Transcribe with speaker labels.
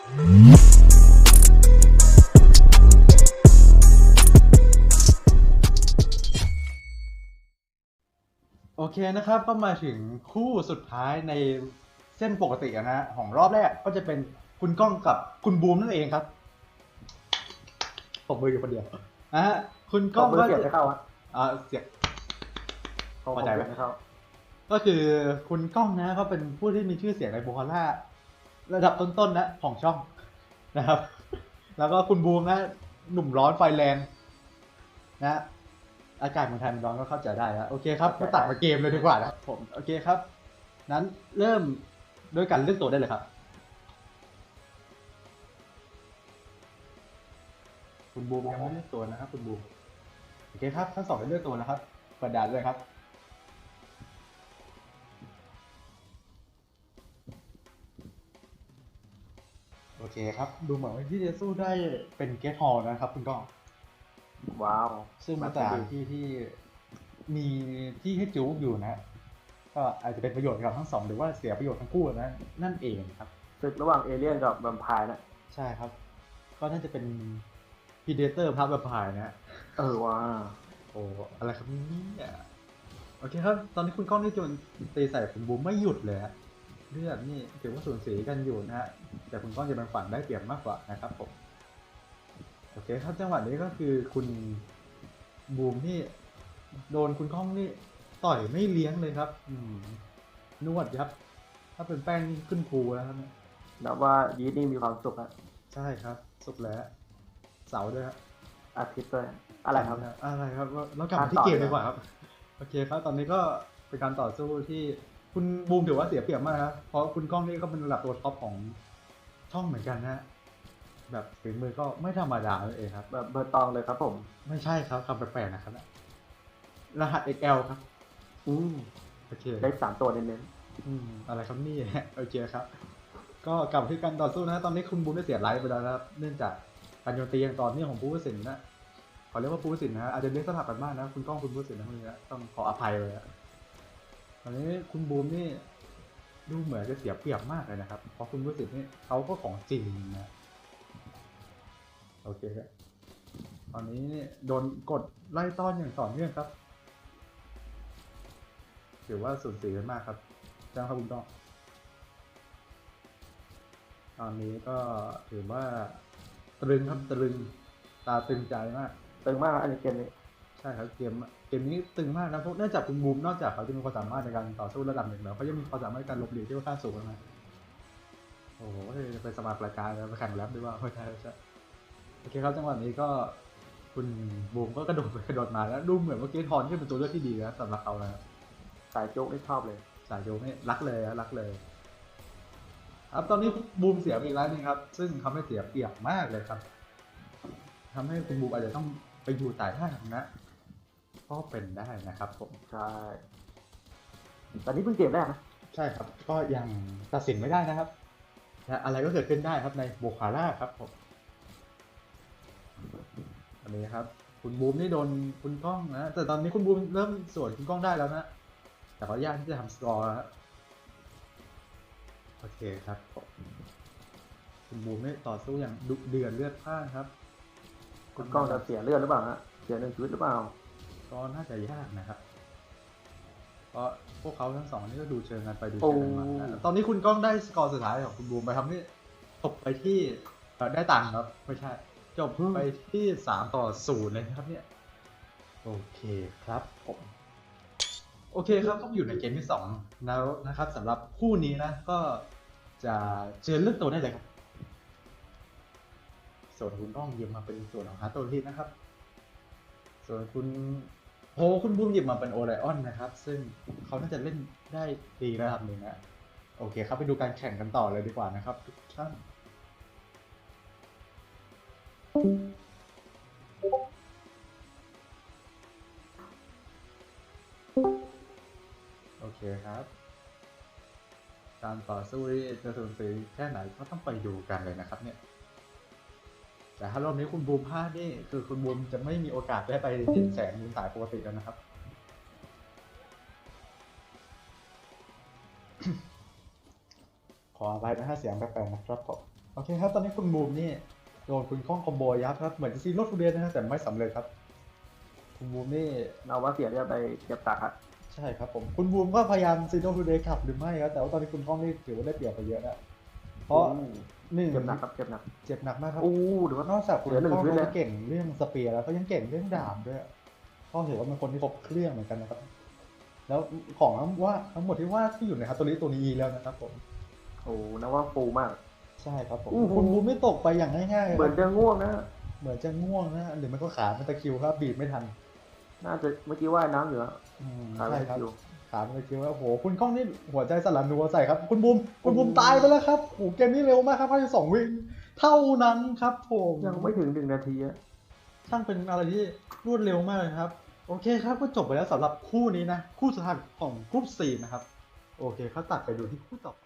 Speaker 1: โอเคนะครับ ก็มาถึงคู่สุดท้ายในเส้นปกติอะนะของรอบแรกก็จะเป็นคุณก้องกับคุณบูมนั่นเองครับตบมืออยู่คนเดียวนะฮะคุณก้
Speaker 2: ก็
Speaker 1: อง
Speaker 2: มือ
Speaker 1: ก็
Speaker 2: เสียบ
Speaker 1: จะ
Speaker 2: ไม่เข้าอะ
Speaker 1: อ่าเสียง
Speaker 2: เขา
Speaker 1: เข้าใจไหม
Speaker 2: เสียบไม่เข้า
Speaker 1: ก็คือคุณก้องนะเขาเป็นผู้ที่มีชื่อเสียงในโบคาร่า ระดับต้นๆนะของช่องนะครับ แล้วก็คุณบูมนะ หนุ่มร้อนไฟแรงนะอากาศเมืองไทยมันร้อนก็เข้าใจได้แล้วโอเคครับมาตัดมาเกมเลยดีกว่านะครับผมโอเคครับ นั้นเริ่มด้วยการเลือกตัวได้เลยครับ คุณบูมยังไม่เลือกตัวนะครับ คุณบูมโอเคครับทั้งสองได้เลือกตัวนะครับเปิดด่านเลยครับ โอเคครับ ดูเหมือนว่าที่จะสู้ได้เป็นเกตฮอลนะครับคุณก้อง
Speaker 2: ว้าว
Speaker 1: ซึ่งมาจากที่ที่มีที่ให้จู๊กอยู่นะ ก็อาจจะเป็นประโยชน์กับทั้งสองหรือว่าเสียประโยชน์ทั้งคู่นะนั่นเองครับ
Speaker 2: ศึกระหว่างเอเลี่ยนกับแวมไพร์นะ
Speaker 1: ใช่ครับ ก็น่าจะเป็นพีเดเตอร์พับแบบพายนะ
Speaker 2: เออว้า
Speaker 1: โอ้อะไรครับเนี่ยโอเคครับ ตอนนี้คุณก้องนี่จนตีใส่คุณบูมไม่หยุดเลยฮะ เลือดนี่ถือว่าสูญสีกันอยู่นะฮะแต่คุณก้องจะเป็นฝั่งได้เปรียบมากกว่านะครับผมโอเคครับจังหวะนี้ก็คือคุณบูมนี่โดนคุณก้องนี่ต่อยไม่เลี้ยงเลยครับ อืมนวดครับ ถ้าเป็นแป้งนี่ขึ้นภูแล้วครับเนี่ย
Speaker 2: นับว่ายีดนี่มีความสุขอะ
Speaker 1: ใช่ครับ สุกแล้ว เสาร์ด้วยครับ
Speaker 2: อาทิตย์ด้วยอะไรครับ
Speaker 1: อะไรครับแล้วกลับมาที่เกมดีกว่าครับ โอเคครับ ตอนนี้ก็เป็นการต่อสู้ที่ คุณบูมถือว่าเสียเปรียบมากครับเพราะคุณก้องนี่ก็เป็นระดับตัวท็อปของช่องเหมือนกันนะ แบบฝีมือก็ไม่ธรรมดาเลยเองครับ
Speaker 2: แบบเบอร์ตองเลยครับผม
Speaker 1: ไม่ใช่ครับคำแปลกๆนะครับ รหัส XL ครับ
Speaker 2: อืม
Speaker 1: โอเค
Speaker 2: ได้สามตัวเน้น
Speaker 1: อืมอะไรครับนี่โอเคครับ ก็กลับมาที่การต่อสู้นะ ตอนนี้คุณบูมได้เสียไลฟ์ไปแล้วนะครับ เนื่องจากการโจมตีอย่างต่อเนื่องของผู้ตัดสินนะขอเรียกว่าผู้ตัดสินนะฮะอาจจะเรียกสลับกันมากนะ คุณก้องคุณผู้ตัดสินนะคนนี้นะต้องขออภัยเลยนะ ตอนนี้คุณบูมนี่ดูเหมือนจะเสียเปรียบมากเลยนะครับ เพราะคุณผู้ตัดสินนี่เขาก็ของจริงนะ โอเคครับ ตอนนี้โดนกดไล่ต้อนอย่างต่อเนื่องครับ ถือว่าสูญเสียกันมากครับจ้างครับคุณต้องตอนนี้ก็ถือว่าตรึงครับตรึงตาตึงใจมาก
Speaker 2: ๆตึงมากนะอันนี้เกมนี้
Speaker 1: ใช่ครับเกม เกมนี้ตึงมากนะเพราะเนื่องจากคุณบูมนอกจากเขาจะมีความสามารถในการต่อสู้ระดับหนึ่งแล้วเขายังมีความสามารถในการหลบหลีกที่ค่อนข้างสูงมากโอ้โหจะไปสมัครรายการแล้วไปแข่งแรปด้วยว่าไม่ใช่ไม่ใช่โอเคครับจังหวะนี้ก็คุณบูมก็กระโดดไปกระโดดมาแล้วดูเหมือนว่าเกทฮอนที่เป็นตัวเลือกที่ดีนะสำหรับเขานะครับ
Speaker 2: สายโจ๊กนี่ชอบเลย
Speaker 1: สายโยนี่รักเลยนะรักเลย ครับตอนนี้บูมเสียไปอีกแล้วนึงครับ ซึ่งทำให้เสียเปรียบมากเลยครับทำให้คุณบูมอาจจะต้องไปอยู่ใต้ท่าทางนะ ก็เป็นได้นะครับผม
Speaker 2: ใช่ ตอนนี้เพิ่งเกมแรกนะ
Speaker 1: ใช่ครับ ก็ยังตัดสินไม่ได้นะครับนะอะไรก็เกิดขึ้นได้ครับในโบคาร่าครับผม อันนี้ครับ คุณบูมนี่โดนคุณก้องนะ แต่ตอนนี้คุณบูมเริ่มสวนคุณก้องได้แล้วนะ แต่ขออนุญาตที่จะทำสกอร์แล้วโอเคครับผมคุณบูมนี่ต่อสู้อย่างดุเดือดเลือดพล่านครับ
Speaker 2: คุณก้องจะเสียเลือดหรือเปล่าฮะ เสียหนึ่งชีวิตหรือเปล่า
Speaker 1: ก็น่าจะยากนะครับเพราะพวกเขาทั้งสองนี่ก็ดูเชิงกันไปดู
Speaker 2: โอ้
Speaker 1: เชิงกันมานะตอนนี้คุณก้องได้สกอร์สุดท้ายของคุณบูมไปทำนี่จบไปที่เอ่อได้ตังค์ครับ ไม่ใช่ จบไปที่สามต่อศูนย์เลยนะครับเนี่ยโอเคครับผมโอเคครับก็อยู่ในเกมที่สองแล้วนะครับสำหรับคู่นี้นะ ก็จะเชิญเลือกตัวได้เลยครับ ส่วนคุณก้องหยิบมาเป็นส่วนของฮาร์ตโตลีนะครับ ส่วนคุณ โฮคุณบูมหยิบมาเป็นโอไลออนนะครับ ซึ่งเขาน่าจะเล่นได้ดีระดับหนึ่งนะโอเคครับไปดูการแข่งกันต่อเลยดีกว่านะครับ ทุกท่านโอเคครับ การต่อสู้ที่จะสูญสีแค่ไหนก็ต้องไปดูกันเลยนะครับเนี่ย แต่ถ้ารอบนี้คุณบูมพลาดนี่คือคุณบูมจะไม่มีโอกาสได้ไปเห็นแสงมุมสายปกติแล้วนะครับ ขออภัยนะถ้าเสียงแปลกๆนะครับผมโอเคครับ ตอนนี้คุณบูมนี่โดนคุณก้องคอมโบยับครับ เหมือนจะซีโร่ทูเดนนะฮะแต่ไม่สำเร็จครับ คุณบูมนี่
Speaker 2: เราว่าเสียเลือดไปเจ็บตักอะ
Speaker 1: ใช่ครับผมคุณบูมก็พยายามซีโร่ทูเดย์กลับหรือไม่ครับแต่ว่าตอนนี้คุณก้องนี่ถือว่าได้เปรียบไปเยอะนะเพราะ
Speaker 2: อืม
Speaker 1: หนึ่ง
Speaker 2: เจ็บหนักครับเจ็บหนัก
Speaker 1: เจ็บหนักมากครับ
Speaker 2: อู้เดี๋ยวว่าน
Speaker 1: อกจากคุณ
Speaker 2: เหลือหนึ่ง
Speaker 1: ก้อง
Speaker 2: ชีวิต
Speaker 1: เขา
Speaker 2: แล้ว
Speaker 1: จะเก่งเรื่องสเปียร์แล้วเขายังเก่งเรื่องดาบด้วยก็ถือว่าเป็นคนที่ครบเครื่องเหมือนกันนะครับ แล้วของทั้งว่าทั้งหมดที่ว่าที่อยู่ในฮัตโตริตัวนี้แล้วนะครับผม
Speaker 2: โอ้นะว่าฟูมาก
Speaker 1: ใช่ครับผม
Speaker 2: อู้หู
Speaker 1: คุณบูมไม่ตกไปอย่างง่ายๆ
Speaker 2: เหมือน
Speaker 1: ครับ
Speaker 2: จะง่วงนะ
Speaker 1: เหมือนจะง่วงนะหรือมันก็ขามันตะคริวครับบีบไม่ทัน
Speaker 2: น่าจะเมื่อกี้ว่ายน้ำอยู่อะ
Speaker 1: อืม
Speaker 2: ขา
Speaker 1: ใช่
Speaker 2: ไม่
Speaker 1: ครับ
Speaker 2: อยู่
Speaker 1: ขามันตะคริวแล้วโอ้โหคุณก้องนี่หัวใจสลันนัวใส่ครับ คุณบูมคุณบูมตายไปแล้วครับโอ้โหเกมนี้เร็วมากครับภายในสองวิเท่านั้นครับผม
Speaker 2: ยังไม่ถึงหนึ่งนาทีอะ
Speaker 1: ช่างเป็นอะไรที่รวดเร็วมากเลยครับ โอเคครับก็จบไปแล้วสำหรับคู่นี้นะ คู่สุดท้ายของกรุ๊ปสี่นะครับ โอเคเขาตัดไปดูที่คู่ต่อไป